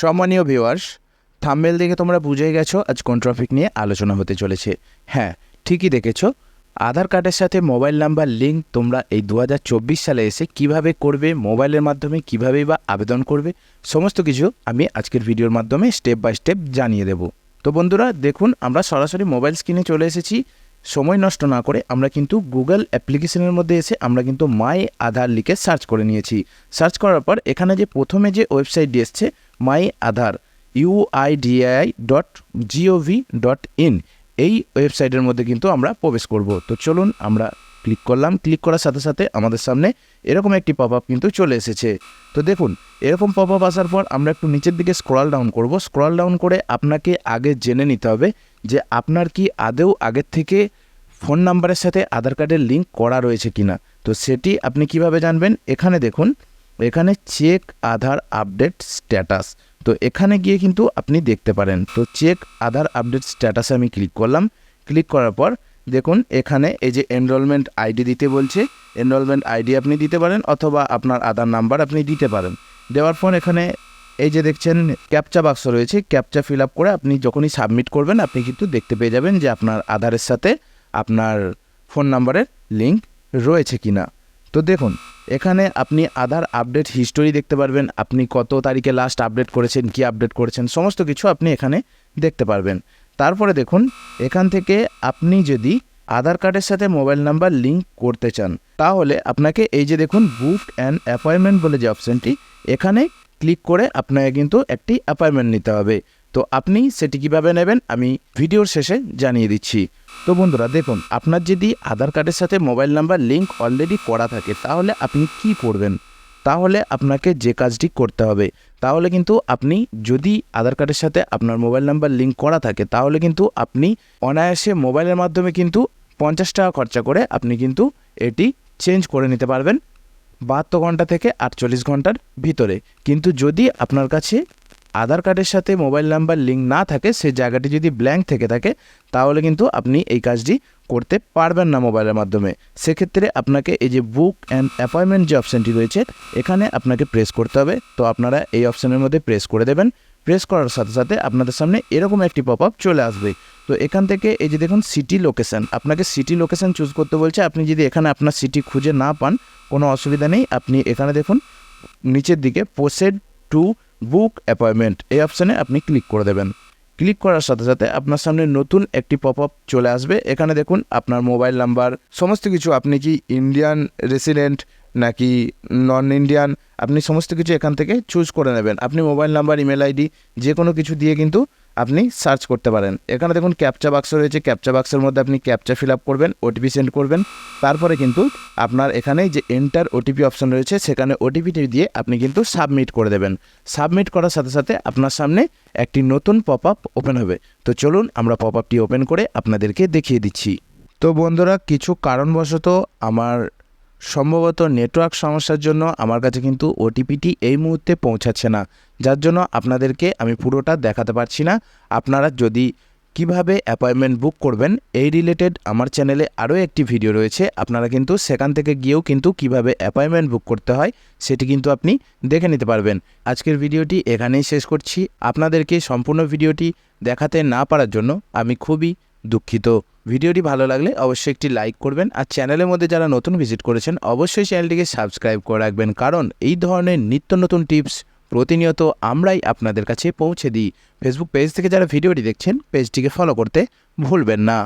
সম্মানীয় viewers thumbnail দেখে তোমরা বুঝে গেছো আজ কোন টপিক নিয়ে আলোচনা হতে চলেছে। হ্যাঁ ঠিকই দেখেছ। আধার কার্ডের সাথে মোবাইল নাম্বার লিঙ্ক তোমরা এই দু হাজার চব্বিশ সালে এসে কীভাবে করবে, মোবাইলের মাধ্যমে কীভাবে বা আবেদন করবে, সমস্ত কিছু আমি আজকের ভিডিওর মাধ্যমে স্টেপ বাই স্টেপ জানিয়ে দেব। তো বন্ধুরা, দেখুন, আমরা সরাসরি মোবাইল স্ক্রিনে চলে এসেছি। সময় নষ্ট না করে আমরা কিন্তু গুগল অ্যাপ্লিকেশনের মধ্যে এসে আমরা কিন্তু মাই আধার লিখে সার্চ করে নিয়েছি। সার্চ করার পর এখানে যে প্রথমে যে ওয়েবসাইটটি এসছে my Aadhaar UIDAI dot gov dot in এই ওয়েবসাইটের মধ্যে কিন্তু আমরা প্রবেশ করব। তো চলুন আমরা ক্লিক করলাম। ক্লিক করার সাথে সাথে আমাদের সামনে এরকম একটি পপ আপ কিন্তু চলে এসেছে। তো দেখুন, এরকম পপ আপ আসার পর আমরা একটু নিচের দিকে স্ক্রল ডাউন করব। স্ক্রল ডাউন করে আপনাকে আগে জেনে নিতে হবে যে আপনার কি আদেও আগের থেকে ফোন নাম্বারের সাথে আধার কার্ডের লিঙ্ক করা রয়েছে কিনা। তো সেটি আপনি কীভাবে জানবেন? এখানে দেখুন এখানে চেক আধার আপডেট স্ট্যাটাস তো এখানে গিয়ে কিন্তু আপনি দেখতে পারেন। তো চেক আধার আপডেট স্ট্যাটাসে আমি ক্লিক করলাম। ক্লিক করার পর দেখুন, এখানে এই যে এনরোলমেন্ট আইডি দিতে বলছে। এনরোলমেন্ট আইডি আপনি দিতে পারেন অথবা আপনার আধার নাম্বার আপনি দিতে পারেন। দেওয়ার পর এখানে এই যে দেখছেন ক্যাপচা বাক্স রয়েছে। ক্যাপচা ফিল আপ করে আপনি যখনই সাবমিট করবেন, আপনি কিন্তু দেখতে পেয়ে যাবেন যে আপনার আধারের সাথে আপনার ফোন নাম্বারের লিঙ্ক রয়েছে কিনা। তো দেখুন এখানে আপনি আধার আপডেট হিস্টোরি দেখতে পারবেন, আপনি কত তারিখে লাস্ট আপডেট করেছেন, কি আপডেট করেছেন, সমস্ত কিছু আপনি এখানে দেখতে পারবেন। তারপরে দেখুন, এখান থেকে আপনি যদি আধার কার্ডের সাথে মোবাইল নাম্বার লিঙ্ক করতে চান, তাহলে আপনাকে এই যে দেখুন বুক অ্যান্ড অ্যাপয়েন্টমেন্ট বলে যে অপশানটি এখানে ক্লিক করে আপনাকে কিন্তু একটি অ্যাপয়েন্টমেন্ট নিতে হবে। তো আপনি সেটি কীভাবে নেবেন আমি ভিডিওর শেষে জানিয়ে দিচ্ছি। তো বন্ধুরা, দেখুন, আপনার যদি আধার কার্ডের সাথে মোবাইল নাম্বার লিঙ্ক অলরেডি করা থাকে, তাহলে আপনি কি করবেন? তাহলে আপনাকে যে কাজটি করতে হবে, তাহলে কিন্তু আপনি যদি আধার কার্ডের সাথে আপনার মোবাইল নাম্বার লিঙ্ক করা থাকে, তাহলে কিন্তু আপনি অনায়াসে মোবাইলের মাধ্যমে কিন্তু পঞ্চাশ টাকা খরচা করে আপনি কিন্তু এটি চেঞ্জ করে নিতে পারবেন বাহাত্তর ঘণ্টা থেকে আটচল্লিশ ঘণ্টার ভিতরে। কিন্তু যদি আপনার কাছে আধার কার্ডের সাথে মোবাইল নাম্বার লিঙ্ক না থাকে সেই জায়গাটি যদি ব্ল্যাঙ্ক থেকে থাকে, তাহলে কিন্তু আপনি এই কাজটি করতে পারবেন না মোবাইলের মাধ্যমে। সেক্ষেত্রে আপনাকে এই যে বুক অ্যান্ড অ্যাপয়েন্টমেন্ট যে অপশানটি রয়েছে, এখানে আপনাকে প্রেস করতে হবে। তো আপনারা এই অপশানের মধ্যে প্রেস করে দেবেন। প্রেস করার সাথে সাথে আপনাদের সামনে এরকম একটি পপ আপ চলে আসবে। তো এখান থেকে এই যে দেখুন সিটি লোকেশান আপনাকে সিটি লোকেশান চুজ করতে বলছে। আপনি যদি এখানে আপনার সিটি খুঁজে না পান, কোনো অসুবিধা নেই। আপনি এখানে দেখুন, নিচের দিকে পোসেড টু বুক অ্যাপয়েন্টমেন্ট এই অপশানে আপনি ক্লিক করে দেবেন। ক্লিক করার সাথে সাথে আপনার সামনে নতুন একটি পপ আপ চলে আসবে। এখানে দেখুন আপনার মোবাইল নাম্বার, সমস্ত কিছু। আপনি কি ইন্ডিয়ান রেসিডেন্ট নাকি নন ইন্ডিয়ান আপনি সমস্ত কিছু এখান থেকে চুজ করে নেবেন। আপনি মোবাইল নাম্বার ইমেল আইডি যে কোনো কিছু দিয়ে কিন্তু আপনি সার্চ করতে পারেন। এখানে দেখুন ক্যাপচা বাক্স রয়েছে। ক্যাপচা বাক্সের মধ্যে আপনি ক্যাপচা ফিল আপ করবেন ওটিপি সেন্ড করবেন। তারপরে কিন্তু আপনার এখানে যে এন্টার ওটিপি অপশন রয়েছে, সেখানে ওটিপিটি দিয়ে আপনি কিন্তু সাবমিট করে দেবেন। সাবমিট করার সাথে সাথে আপনার সামনে একটি নতুন পপ আপ ওপেন হবে। তো চলুন আমরা পপ আপটি ওপেন করে আপনাদেরকে দেখিয়ে দিচ্ছি। তো বন্ধুরা, কিছু কারণবশত আমার সম্ভবত নেটওয়ার্ক সমস্যার জন্য আমার কাছে কিন্তু ওটিপিটি এই মুহূর্তে পৌঁছাচ্ছে না। যার জন্য আপনাদেরকে আমি পুরোটা দেখাতে পারছি না। আপনারা যদি কীভাবে অ্যাপয়েন্টমেন্ট বুক করবেন, এই রিলেটেড আমার চ্যানেলে আরও একটি ভিডিও রয়েছে। আপনারা কিন্তু সেখান থেকে গিয়েও কিন্তু কীভাবে অ্যাপয়েন্টমেন্ট বুক করতে হয়, সেটি কিন্তু আপনি দেখে নিতে পারবেন। আজকের ভিডিওটি এখানেই শেষ করছি। আপনাদেরকে সম্পূর্ণ ভিডিওটি দেখাতে না পারার জন্য আমি খুবই দুঃখিত। ভিডিওটি ভালো লাগলে অবশ্যই একটি লাইক করবেন আর চ্যানেলের মধ্যে যারা নতুন ভিজিট করেছেন, অবশ্যই চ্যানেলটিকে সাবস্ক্রাইব করে রাখবেন। কারণ এই ধরনের নিত্য নতুন টিপস প্রতিনিয়ত আমরাই আপনাদের কাছে পৌঁছে দিই। ফেসবুক পেজ থেকে যারা ভিডিওটি দেখছেন পেজটিকে ফলো করতে ভুলবেন না।